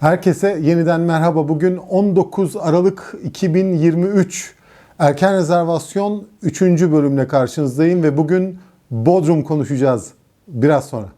Herkese yeniden merhaba. Bugün 19 Aralık 2023 erken rezervasyon 3. bölümle karşınızdayım ve bugün Bodrum konuşacağız biraz sonra.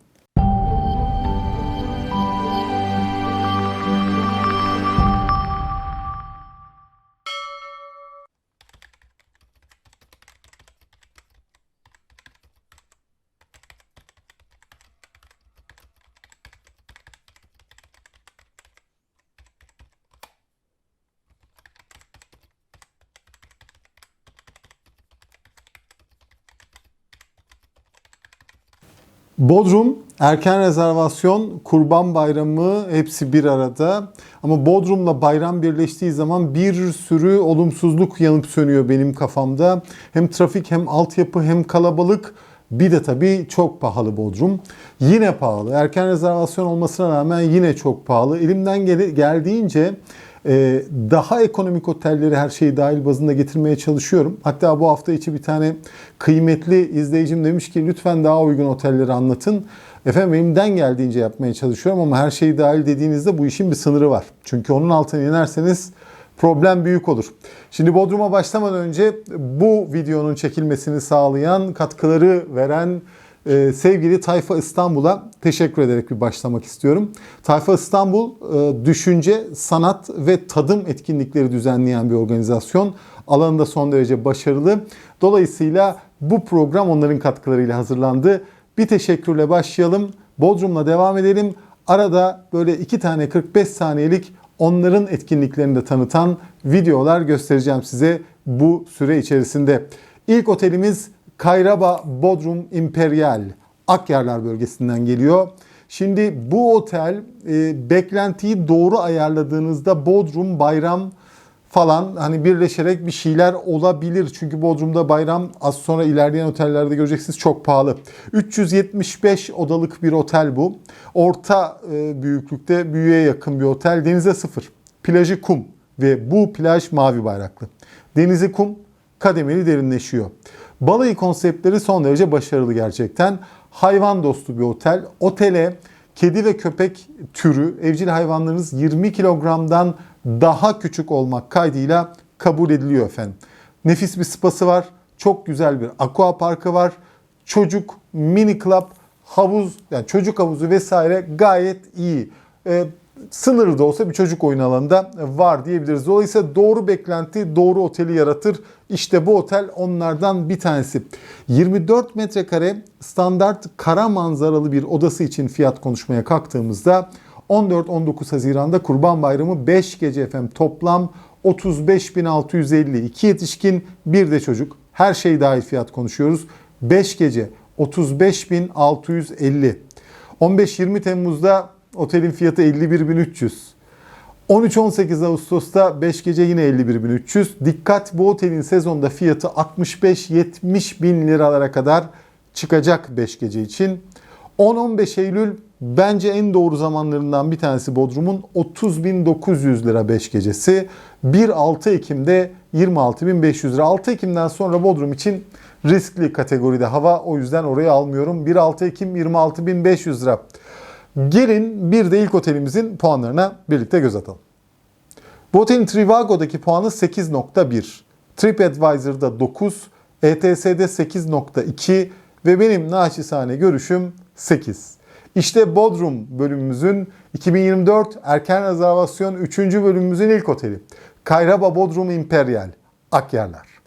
Bodrum erken rezervasyon, Kurban Bayramı hepsi bir arada. Ama Bodrum'la bayram birleştiği zaman bir sürü olumsuzluk yanıp sönüyor benim kafamda. Hem trafik hem altyapı hem kalabalık. Bir de tabii çok pahalı Bodrum. Yine pahalı. Erken rezervasyon olmasına rağmen yine çok pahalı. Elimden gel- geldiğince daha ekonomik otelleri her şeyi dahil bazında getirmeye çalışıyorum. Hatta bu hafta içi bir tane kıymetli izleyicim demiş ki lütfen daha uygun otelleri anlatın. Efendim elimden geldiğince yapmaya çalışıyorum ama her şeyi dahil dediğinizde bu işin bir sınırı var. Çünkü onun altına inerseniz problem büyük olur. Şimdi Bodrum'a başlamadan önce bu videonun çekilmesini sağlayan, katkıları veren ee, sevgili Tayfa İstanbul'a teşekkür ederek bir başlamak istiyorum. Tayfa İstanbul e, düşünce, sanat ve tadım etkinlikleri düzenleyen bir organizasyon. Alanında son derece başarılı. Dolayısıyla bu program onların katkılarıyla hazırlandı. Bir teşekkürle başlayalım. Bodrum'la devam edelim. Arada böyle iki tane 45 saniyelik onların etkinliklerini de tanıtan videolar göstereceğim size bu süre içerisinde. İlk otelimiz Kayraba Bodrum Imperial Akyarlar bölgesinden geliyor. Şimdi bu otel e, beklentiyi doğru ayarladığınızda Bodrum bayram falan hani birleşerek bir şeyler olabilir. Çünkü Bodrum'da bayram az sonra ilerleyen otellerde göreceksiniz çok pahalı. 375 odalık bir otel bu. Orta e, büyüklükte büyüğe yakın bir otel. Denize sıfır. Plajı kum ve bu plaj mavi bayraklı. Denizi kum kademeli derinleşiyor. Balayı konseptleri son derece başarılı gerçekten. Hayvan dostu bir otel. Otele kedi ve köpek türü evcil hayvanlarınız 20 kilogramdan daha küçük olmak kaydıyla kabul ediliyor efendim. Nefis bir spası var. Çok güzel bir aqua parkı var. Çocuk mini club havuz yani çocuk havuzu vesaire gayet iyi. Ee, sınırlı da olsa bir çocuk oyun alanında var diyebiliriz. Dolayısıyla doğru beklenti doğru oteli yaratır. İşte bu otel onlardan bir tanesi. 24 metrekare standart kara manzaralı bir odası için fiyat konuşmaya kalktığımızda 14-19 Haziran'da Kurban Bayramı 5 gece efendim toplam 35.650 2 yetişkin bir de çocuk her şey dahil fiyat konuşuyoruz. 5 gece 35.650 15-20 Temmuz'da Otelin fiyatı 51.300. 13-18 Ağustos'ta 5 gece yine 51.300. Dikkat bu otelin sezonda fiyatı 65-70 bin liralara kadar çıkacak 5 gece için. 10-15 Eylül bence en doğru zamanlarından bir tanesi Bodrum'un 30.900 lira 5 gecesi. 1-6 Ekim'de 26.500 lira. 6 Ekim'den sonra Bodrum için riskli kategoride hava o yüzden oraya almıyorum. 1-6 Ekim 26.500 lira. Gelin bir de ilk otelimizin puanlarına birlikte göz atalım. Bu otelin Trivago'daki puanı 8.1, TripAdvisor'da 9, ETS'de 8.2 ve benim naçizane görüşüm 8. İşte Bodrum bölümümüzün 2024 erken rezervasyon 3. bölümümüzün ilk oteli. Kayraba Bodrum Imperial, Akyarlar.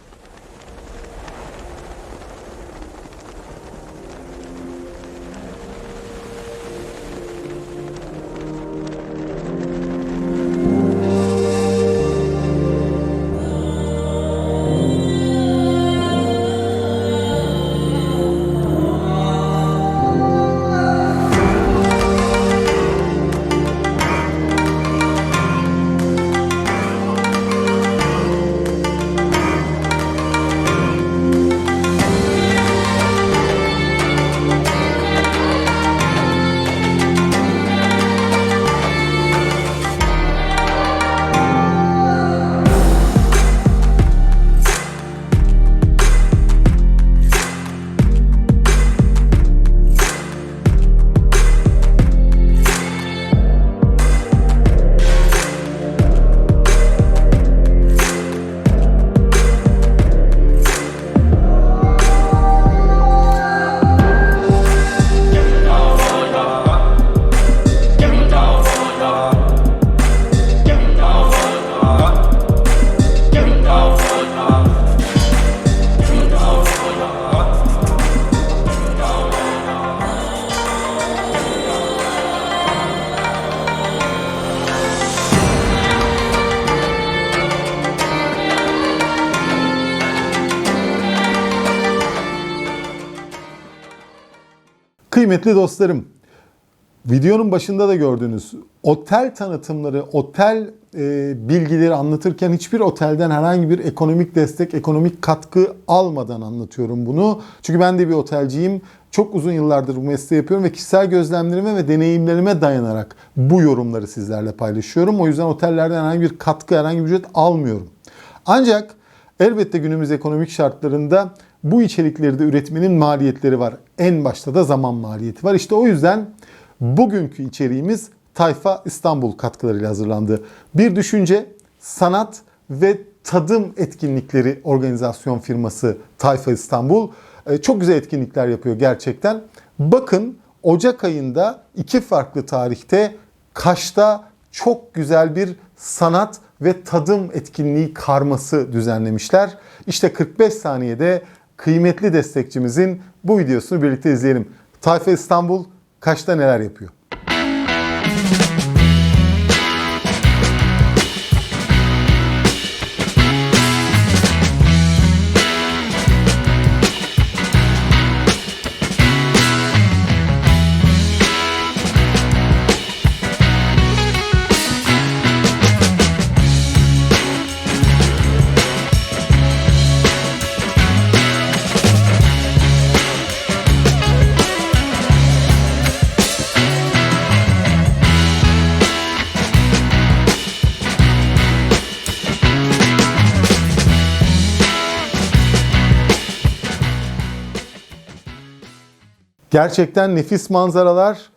Kıymetli dostlarım, videonun başında da gördüğünüz otel tanıtımları, otel e, bilgileri anlatırken hiçbir otelden herhangi bir ekonomik destek, ekonomik katkı almadan anlatıyorum bunu. Çünkü ben de bir otelciyim. Çok uzun yıllardır bu mesleği yapıyorum ve kişisel gözlemlerime ve deneyimlerime dayanarak bu yorumları sizlerle paylaşıyorum. O yüzden otellerden herhangi bir katkı, herhangi bir ücret almıyorum. Ancak elbette günümüz ekonomik şartlarında bu içerikleri de üretmenin maliyetleri var. En başta da zaman maliyeti var. İşte o yüzden bugünkü içeriğimiz Tayfa İstanbul katkılarıyla hazırlandı. Bir düşünce, sanat ve tadım etkinlikleri organizasyon firması Tayfa İstanbul e, çok güzel etkinlikler yapıyor gerçekten. Bakın Ocak ayında iki farklı tarihte Kaş'ta çok güzel bir sanat ve tadım etkinliği karması düzenlemişler. İşte 45 saniyede kıymetli destekçimizin bu videosunu birlikte izleyelim. Tayfa İstanbul Kaş'ta neler yapıyor? Gerçekten nefis manzaralar,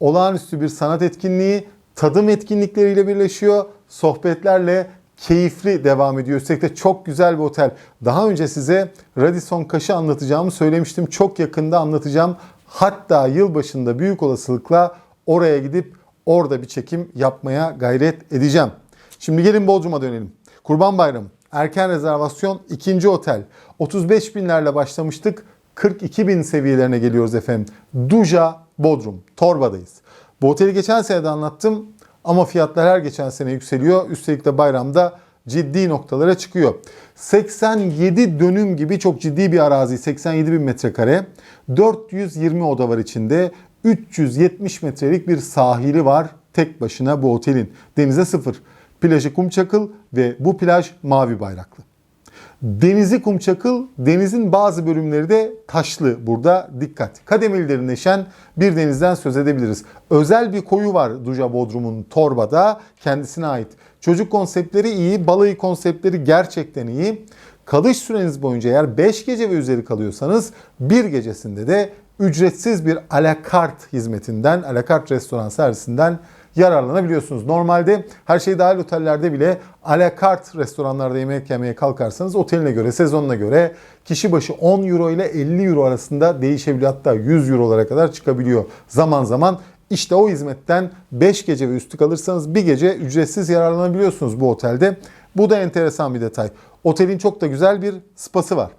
olağanüstü bir sanat etkinliği, tadım etkinlikleriyle birleşiyor, sohbetlerle keyifli devam ediyor. Üstelik de çok güzel bir otel. Daha önce size Radisson Kaş'ı anlatacağımı söylemiştim. Çok yakında anlatacağım. Hatta yılbaşında büyük olasılıkla oraya gidip orada bir çekim yapmaya gayret edeceğim. Şimdi gelin Bodrum'a dönelim. Kurban Bayramı, erken rezervasyon, ikinci otel. 35 binlerle başlamıştık. 42 bin seviyelerine geliyoruz efendim. Duja Bodrum, Torba'dayız. Bu oteli geçen sene de anlattım ama fiyatlar her geçen sene yükseliyor. Üstelik de bayramda ciddi noktalara çıkıyor. 87 dönüm gibi çok ciddi bir arazi, 87 bin metrekare. 420 oda var içinde. 370 metrelik bir sahili var tek başına bu otelin. Denize sıfır. Plajı Kumçakıl ve bu plaj mavi bayraklı. Denizi kumçakıl, denizin bazı bölümleri de taşlı. Burada dikkat. Kademeli derinleşen bir denizden söz edebiliriz. Özel bir koyu var Duja Bodrum'un Torba'da kendisine ait. Çocuk konseptleri iyi, balayı konseptleri gerçekten iyi. Kalış süreniz boyunca eğer 5 gece ve üzeri kalıyorsanız bir gecesinde de ücretsiz bir alakart hizmetinden, alakart restoran servisinden yararlanabiliyorsunuz. Normalde her şey dahil otellerde bile alakart restoranlarda yemek yemeye kalkarsanız oteline göre, sezonuna göre kişi başı 10 euro ile 50 euro arasında değişebiliyor. Hatta 100 eurolara kadar çıkabiliyor zaman zaman. İşte o hizmetten 5 gece ve üstü kalırsanız bir gece ücretsiz yararlanabiliyorsunuz bu otelde. Bu da enteresan bir detay. Otelin çok da güzel bir spası var.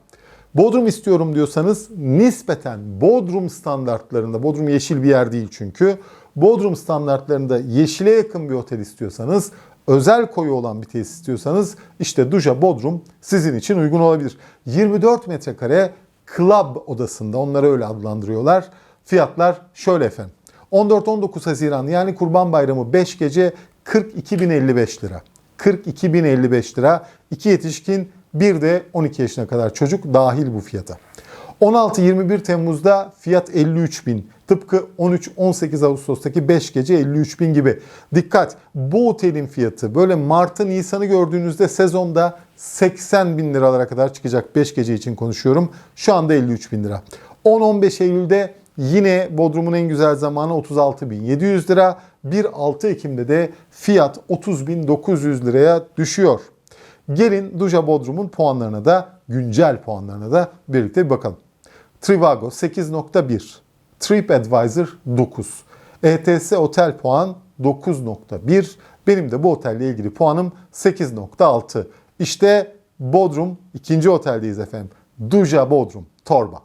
Bodrum istiyorum diyorsanız nispeten Bodrum standartlarında, Bodrum yeşil bir yer değil çünkü. Bodrum standartlarında yeşile yakın bir otel istiyorsanız, özel koyu olan bir tesis istiyorsanız işte Duja Bodrum sizin için uygun olabilir. 24 metrekare club odasında onları öyle adlandırıyorlar. Fiyatlar şöyle efendim. 14-19 Haziran yani Kurban Bayramı 5 gece 42.055 lira. 42.055 lira. 2 yetişkin bir de 12 yaşına kadar çocuk dahil bu fiyata. 16-21 Temmuz'da fiyat 53 bin. Tıpkı 13-18 Ağustos'taki 5 gece 53 bin gibi. Dikkat bu otelin fiyatı böyle Mart'ı Nisan'ı gördüğünüzde sezonda 80 bin liralara kadar çıkacak 5 gece için konuşuyorum. Şu anda 53 bin lira. 10-15 Eylül'de yine Bodrum'un en güzel zamanı 36.700 lira. 1-6 Ekim'de de fiyat 30.900 liraya düşüyor. Gelin Duja Bodrum'un puanlarına da güncel puanlarına da birlikte bir bakalım. Trivago 8.1, TripAdvisor 9, ETS otel puan 9.1, benim de bu otelle ilgili puanım 8.6. İşte Bodrum ikinci oteldeyiz efendim. Duja Bodrum, Torba.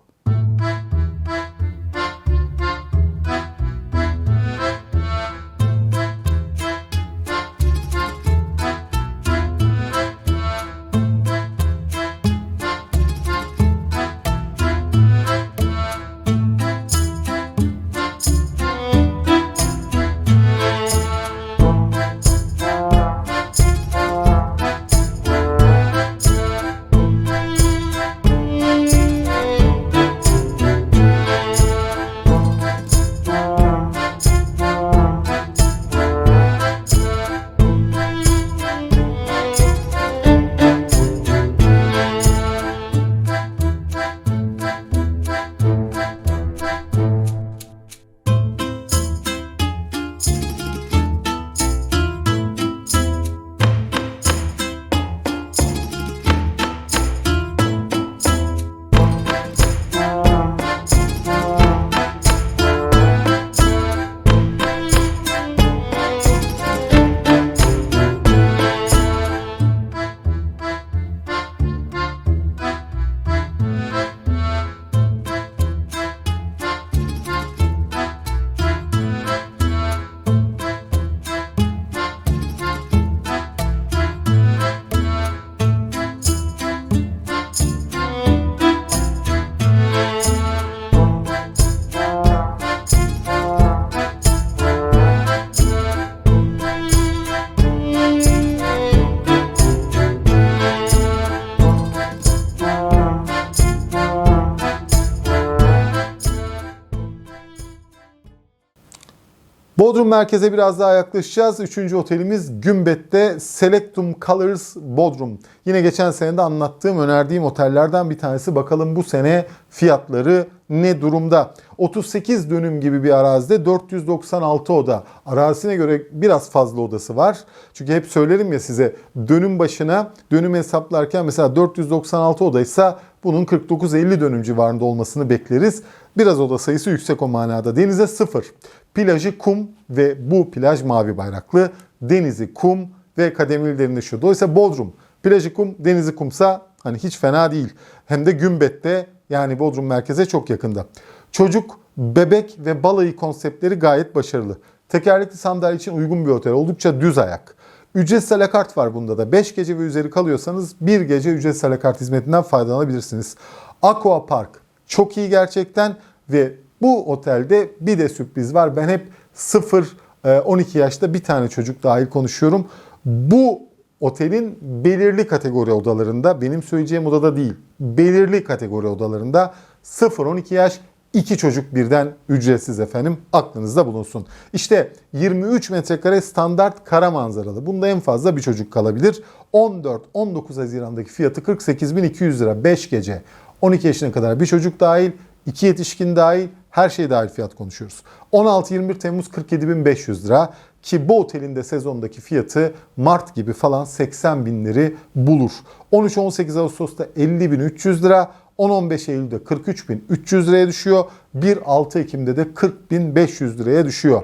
Bodrum merkeze biraz daha yaklaşacağız. Üçüncü otelimiz Gümbet'te Selectum Colors Bodrum. Yine geçen sene de anlattığım, önerdiğim otellerden bir tanesi. Bakalım bu sene fiyatları ne durumda? 38 dönüm gibi bir arazide 496 oda. Arazisine göre biraz fazla odası var. Çünkü hep söylerim ya size dönüm başına dönüm hesaplarken mesela 496 odaysa bunun 49-50 dönüm civarında olmasını bekleriz. Biraz oda sayısı yüksek o manada. Denize sıfır. Plajı kum ve bu plaj mavi bayraklı. Denizi kum ve kademeli derinleşiyor. Dolayısıyla Bodrum plajı kum, denizi kumsa hani hiç fena değil. Hem de Gümbet'te yani Bodrum merkeze çok yakında. Çocuk, bebek ve balayı konseptleri gayet başarılı. Tekerlekli sandalye için uygun bir otel. Oldukça düz ayak. Ücretsiz alakart var bunda da. 5 gece ve üzeri kalıyorsanız bir gece ücretsiz alakart hizmetinden faydalanabilirsiniz. Aqua Park çok iyi gerçekten ve bu otelde bir de sürpriz var. Ben hep 0-12 yaşta bir tane çocuk dahil konuşuyorum. Bu otelin belirli kategori odalarında, benim söyleyeceğim odada değil, belirli kategori odalarında 0-12 yaş iki çocuk birden ücretsiz efendim aklınızda bulunsun. İşte 23 metrekare standart kara manzaralı. Bunda en fazla bir çocuk kalabilir. 14-19 Haziran'daki fiyatı 48.200 lira 5 gece. 12 yaşına kadar bir çocuk dahil, 2 yetişkin dahil her şey dahil fiyat konuşuyoruz. 16-21 Temmuz 47.500 lira ki bu otelin de sezondaki fiyatı Mart gibi falan 80 binleri bulur. 13-18 Ağustos'ta 50.300 lira, 10-15 Eylül'de 43.300 liraya düşüyor. 1-6 Ekim'de de 40.500 liraya düşüyor.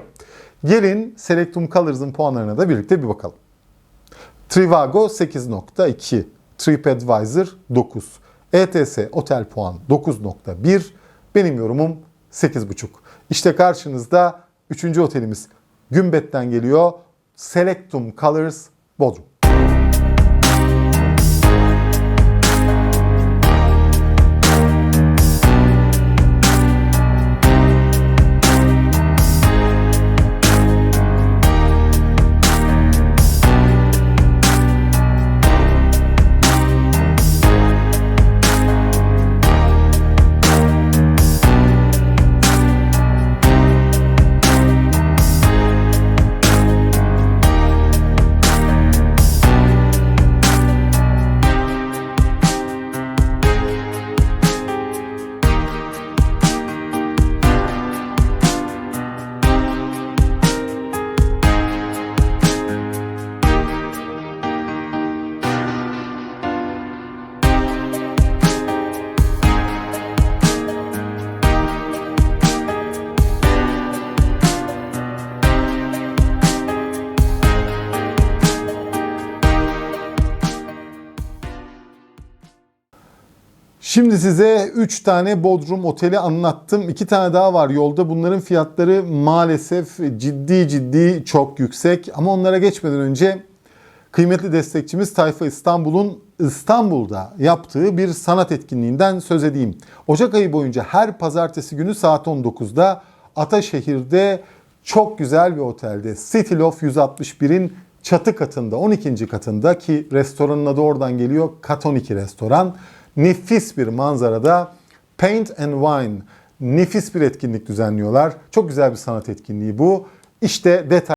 Gelin Selectum Colors'ın puanlarına da birlikte bir bakalım. Trivago 8.2, TripAdvisor 9, ETS Otel Puan 9.1, benim yorumum 8.5. İşte karşınızda 3. otelimiz Gümbet'ten geliyor. Selectum Colors Bodrum. Şimdi size 3 tane Bodrum oteli anlattım. 2 tane daha var yolda. Bunların fiyatları maalesef ciddi ciddi çok yüksek. Ama onlara geçmeden önce kıymetli destekçimiz Tayfa İstanbul'un İstanbul'da yaptığı bir sanat etkinliğinden söz edeyim. Ocak ayı boyunca her pazartesi günü saat 19'da Ataşehir'de çok güzel bir otelde City Loft 161'in çatı katında 12. katında ki restoranın adı oradan geliyor Kat 12 restoran nefis bir manzarada Paint and Wine nefis bir etkinlik düzenliyorlar. Çok güzel bir sanat etkinliği bu. İşte detay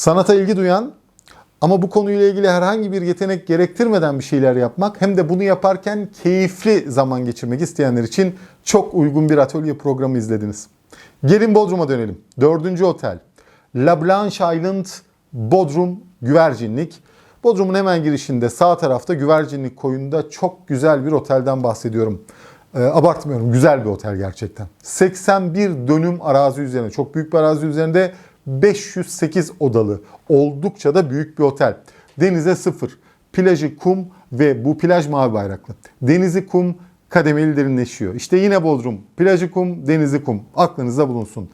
sanata ilgi duyan ama bu konuyla ilgili herhangi bir yetenek gerektirmeden bir şeyler yapmak hem de bunu yaparken keyifli zaman geçirmek isteyenler için çok uygun bir atölye programı izlediniz. Gelin Bodrum'a dönelim. Dördüncü otel. La Blanche Island Bodrum Güvercinlik. Bodrum'un hemen girişinde sağ tarafta Güvercinlik koyunda çok güzel bir otelden bahsediyorum. E, abartmıyorum. Güzel bir otel gerçekten. 81 dönüm arazi üzerine, çok büyük bir arazi üzerinde 508 odalı. Oldukça da büyük bir otel. Denize sıfır. Plajı kum ve bu plaj mavi bayraklı. Denizi kum, kademeli derinleşiyor. İşte yine Bodrum. Plajı kum, denizi kum. Aklınızda bulunsun.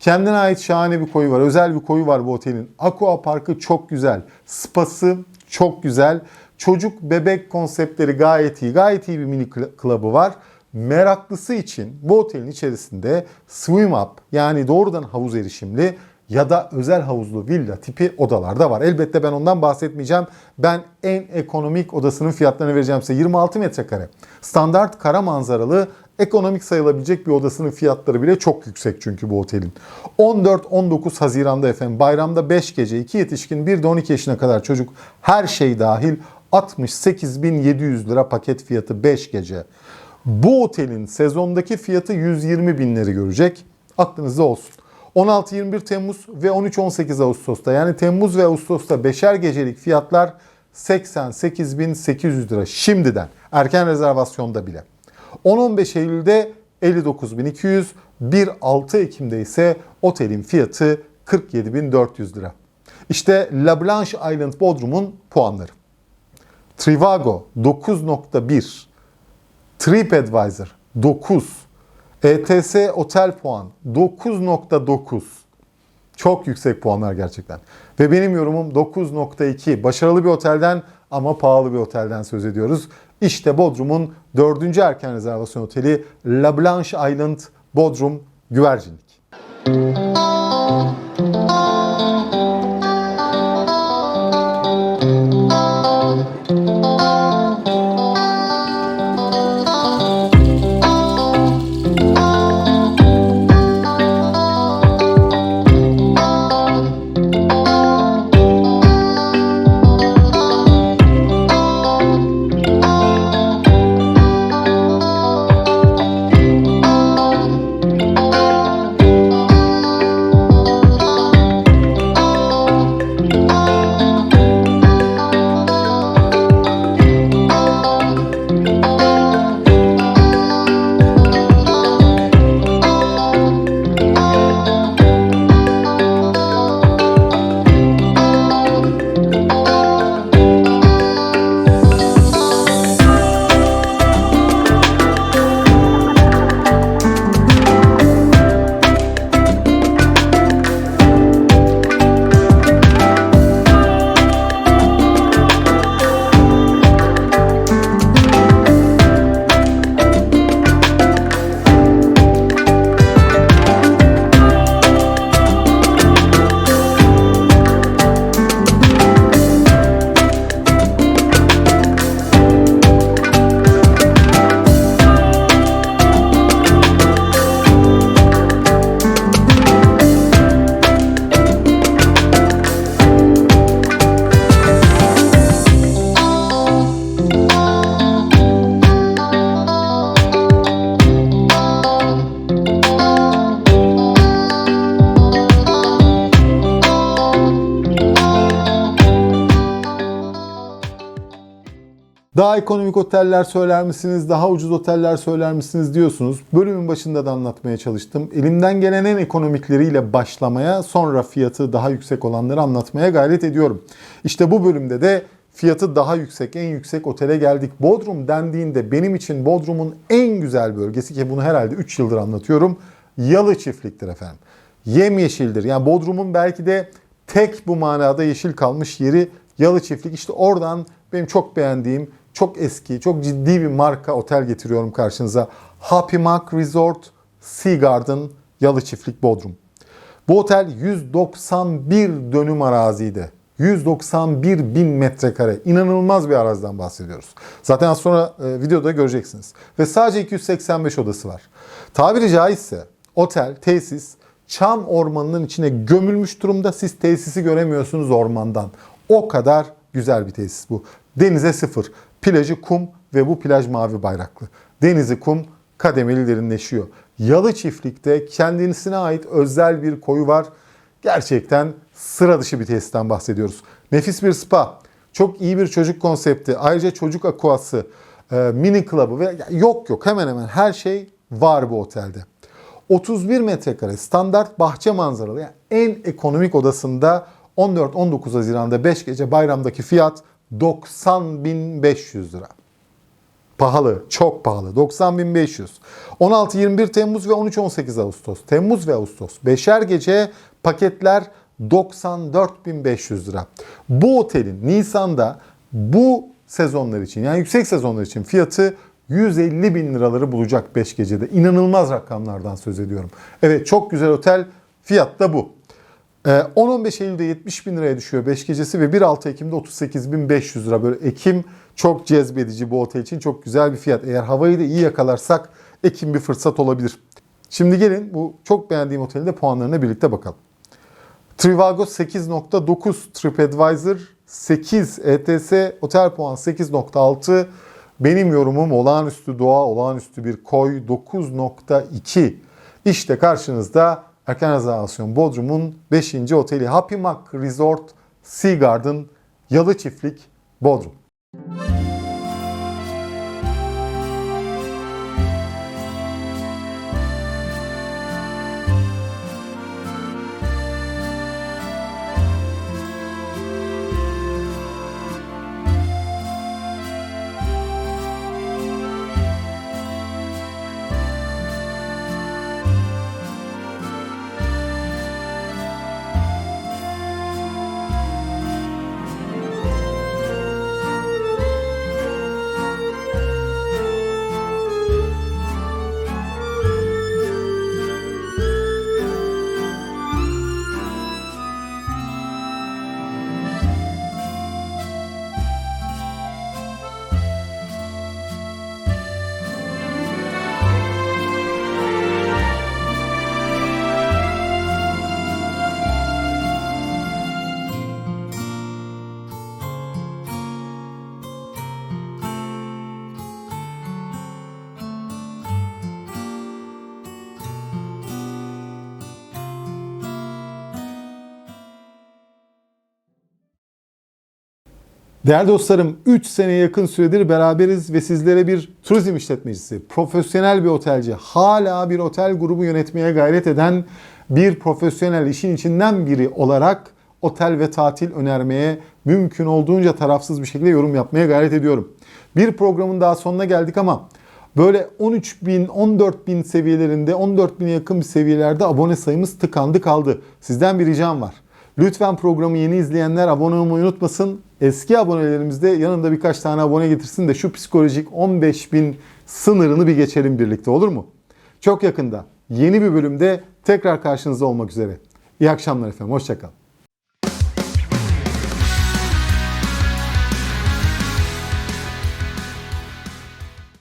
Kendine ait şahane bir koyu var. Özel bir koyu var bu otelin. Aqua Parkı çok güzel. Spası çok güzel. Çocuk bebek konseptleri gayet iyi. Gayet iyi bir mini club'ı var. Meraklısı için bu otelin içerisinde swim up yani doğrudan havuz erişimli ya da özel havuzlu villa tipi odalar da var. Elbette ben ondan bahsetmeyeceğim. Ben en ekonomik odasının fiyatlarını vereceğim size. 26 metrekare. Standart kara manzaralı ekonomik sayılabilecek bir odasının fiyatları bile çok yüksek çünkü bu otelin. 14-19 Haziran'da efendim bayramda 5 gece 2 yetişkin bir de 12 yaşına kadar çocuk her şey dahil 68.700 lira paket fiyatı 5 gece. Bu otelin sezondaki fiyatı 120 binleri görecek. Aklınızda olsun. 16-21 Temmuz ve 13-18 Ağustos'ta yani Temmuz ve Ağustos'ta beşer gecelik fiyatlar 88.800 lira şimdiden erken rezervasyonda bile. 10-15 Eylül'de 59.200, 1-6 Ekim'de ise otelin fiyatı 47.400 lira. İşte La Blanche Island Bodrum'un puanları. Trivago 9.1, TripAdvisor 9, ETS Otel puan 9.9. Çok yüksek puanlar gerçekten. Ve benim yorumum 9.2. Başarılı bir otelden ama pahalı bir otelden söz ediyoruz. İşte Bodrum'un dördüncü erken rezervasyon oteli La Blanche Island Bodrum Güvercinlik. Daha ekonomik oteller söyler misiniz, daha ucuz oteller söyler misiniz diyorsunuz. Bölümün başında da anlatmaya çalıştım. Elimden gelen en ekonomikleriyle başlamaya, sonra fiyatı daha yüksek olanları anlatmaya gayret ediyorum. İşte bu bölümde de fiyatı daha yüksek, en yüksek otele geldik. Bodrum dendiğinde benim için Bodrum'un en güzel bölgesi ki bunu herhalde 3 yıldır anlatıyorum. Yalı çiftliktir efendim. Yemyeşildir. Yani Bodrum'un belki de tek bu manada yeşil kalmış yeri Yalı Çiftlik. İşte oradan benim çok beğendiğim, çok eski, çok ciddi bir marka otel getiriyorum karşınıza. Happy Mark Resort Sea Garden Yalı Çiftlik Bodrum. Bu otel 191 dönüm araziydi. 191 bin metrekare. İnanılmaz bir araziden bahsediyoruz. Zaten az sonra e, videoda göreceksiniz. Ve sadece 285 odası var. Tabiri caizse otel, tesis çam ormanının içine gömülmüş durumda. Siz tesisi göremiyorsunuz ormandan. O kadar güzel bir tesis bu. Denize sıfır. Plajı kum ve bu plaj mavi bayraklı. Denizi kum kademeli derinleşiyor. Yalı çiftlikte kendisine ait özel bir koyu var. Gerçekten sıra dışı bir tesisten bahsediyoruz. Nefis bir spa, çok iyi bir çocuk konsepti, ayrıca çocuk akuası, e, mini club'ı ve yok yok hemen hemen her şey var bu otelde. 31 metrekare standart bahçe manzaralı yani en ekonomik odasında 14-19 Haziran'da 5 gece bayramdaki fiyat 90.500 lira. Pahalı, çok pahalı. 90.500. 16-21 Temmuz ve 13-18 Ağustos. Temmuz ve Ağustos. Beşer gece paketler 94.500 lira. Bu otelin Nisan'da bu sezonlar için yani yüksek sezonlar için fiyatı 150 bin liraları bulacak 5 gecede. İnanılmaz rakamlardan söz ediyorum. Evet çok güzel otel. Fiyat da bu. Ee, 10-15 Eylül'de 70 bin liraya düşüyor 5 gecesi ve 1-6 Ekim'de 38.500 lira. Böyle Ekim çok cezbedici bu otel için çok güzel bir fiyat. Eğer havayı da iyi yakalarsak Ekim bir fırsat olabilir. Şimdi gelin bu çok beğendiğim otelin de puanlarına birlikte bakalım. Trivago 8.9, TripAdvisor 8, ETS otel puan 8.6. Benim yorumum olağanüstü doğa, olağanüstü bir koy 9.2. İşte karşınızda erken rezervasyon Bodrum'un 5. oteli Happy Mac Resort Sea Garden Yalı Çiftlik Bodrum. Değerli dostlarım 3 sene yakın süredir beraberiz ve sizlere bir turizm işletmecisi, profesyonel bir otelci, hala bir otel grubu yönetmeye gayret eden bir profesyonel işin içinden biri olarak otel ve tatil önermeye mümkün olduğunca tarafsız bir şekilde yorum yapmaya gayret ediyorum. Bir programın daha sonuna geldik ama böyle 13 bin, 14 bin seviyelerinde, 14 bine yakın bir seviyelerde abone sayımız tıkandı kaldı. Sizden bir ricam var. Lütfen programı yeni izleyenler abone olmayı unutmasın. Eski abonelerimiz de yanında birkaç tane abone getirsin de şu psikolojik 15 bin sınırını bir geçelim birlikte olur mu? Çok yakında yeni bir bölümde tekrar karşınızda olmak üzere. İyi akşamlar efendim. Hoşçakalın.